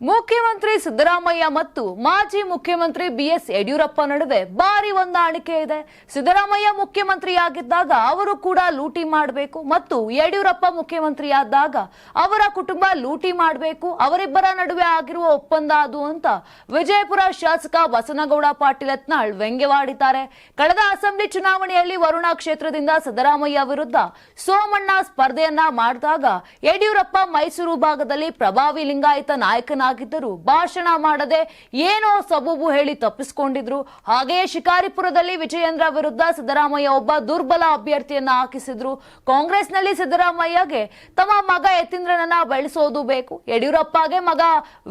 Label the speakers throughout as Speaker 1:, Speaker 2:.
Speaker 1: ಮುಖ್ಯಮಂತ್ರಿ ಸಿದ್ದರಾಮಯ್ಯ ಮತ್ತು ಮಾಜಿ ಮುಖ್ಯಮಂತ್ರಿ ಬಿಎಸ್ ಯಡಿಯೂರಪ್ಪ ನಡುವೆ ಭಾರಿ ಹೊಂದಾಣಿಕೆ ಇದೆ. ಸಿದ್ದರಾಮಯ್ಯ ಮುಖ್ಯಮಂತ್ರಿಯಾಗಿದ್ದಾಗ ಅವರು ಕೂಡ ಲೂಟಿ ಮಾಡಬೇಕು ಮತ್ತು ಯಡಿಯೂರಪ್ಪ ಮುಖ್ಯಮಂತ್ರಿಯಾದಾಗ ಅವರ ಕುಟುಂಬ ಲೂಟಿ ಮಾಡಬೇಕು, ಅವರಿಬ್ಬರ ನಡುವೆ ಆಗಿರುವ ಒಪ್ಪಂದ ಅದು ಅಂತ ವಿಜಯಪುರ ಶಾಸಕ ಬಸನಗೌಡ ಪಾಟೀಲ್ ಯತ್ನಾಳ್ ವ್ಯಂಗ್ಯವಾಡಿದ್ದಾರೆ. ಕಳೆದ ಅಸೆಂಬ್ಲಿ ಚುನಾವಣೆಯಲ್ಲಿ ವರುಣಾ ಕ್ಷೇತ್ರದಿಂದ ಸಿದ್ದರಾಮಯ್ಯ ವಿರುದ್ಧ ಸೋಮಣ್ಣ ಸ್ಪರ್ಧೆಯನ್ನ ಮಾಡಿದಾಗ ಯಡಿಯೂರಪ್ಪ ಮೈಸೂರು ಭಾಗದಲ್ಲಿ ಪ್ರಭಾವಿ ಲಿಂಗಾಯತ ನಾಯಕನಾಗಿದ್ದರು ಭಾಷಣ ಮಾಡದೆ ಏನೋ ಸಬೂಬು ಹೇಳಿ ತಪ್ಪಿಸಿಕೊಂಡಿದ್ರು. ಹಾಗೆಯೇ ಶಿಕಾರಿಪುರದಲ್ಲಿ ವಿಜಯೇಂದ್ರ ವಿರುದ್ಧ ಸಿದ್ದರಾಮಯ್ಯ ಒಬ್ಬ ದುರ್ಬಲ ಅಭ್ಯರ್ಥಿಯನ್ನ ಹಾಕಿಸಿದ್ರು. ಕಾಂಗ್ರೆಸ್ನಲ್ಲಿ ಸಿದ್ದರಾಮಯ್ಯಗೆ ತಮ್ಮ ಮಗ ಯತೀಂದ್ರನನ್ನ ಬೆಳೆಸೋದು ಬೇಕು. ಯಡಿಯೂರಪ್ಪಗೆ ಮಗ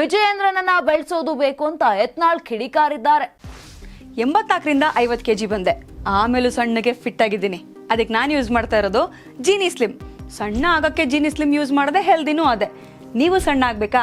Speaker 1: ವಿಜಯೇಂದ್ರನನ್ನ ಬೆಳೆಸೋದು ಬೇಕು ಅಂತ ಯತ್ನಾಳ್ ಕಿಡಿಕಾರಿದ್ದಾರೆ.
Speaker 2: ಎಂಬತ್ನಾಲ್ಕರಿಂದ ಐವತ್ತು ಕೆಜಿ ಬಂದೆ. ಆಮೇಲೂ ಸಣ್ಣಗೆ ಫಿಟ್ ಆಗಿದ್ದೀನಿ. ಅದಕ್ಕೆ ನಾನು ಯೂಸ್ ಮಾಡ್ತಾ ಇರೋದು ಜೀನಿ ಸ್ಲಿಮ್ ಸಣ್ಣ ಆಗೋಕ್ಕೆ ಜೀನಿ ಸ್ಲಿಮ್ ಯೂಸ್ ಮಾಡದೆ ಹೆಲ್ದಿನೂ ಅದೇ. ನೀವು ಸಣ್ಣ ಆಗಬೇಕಾ?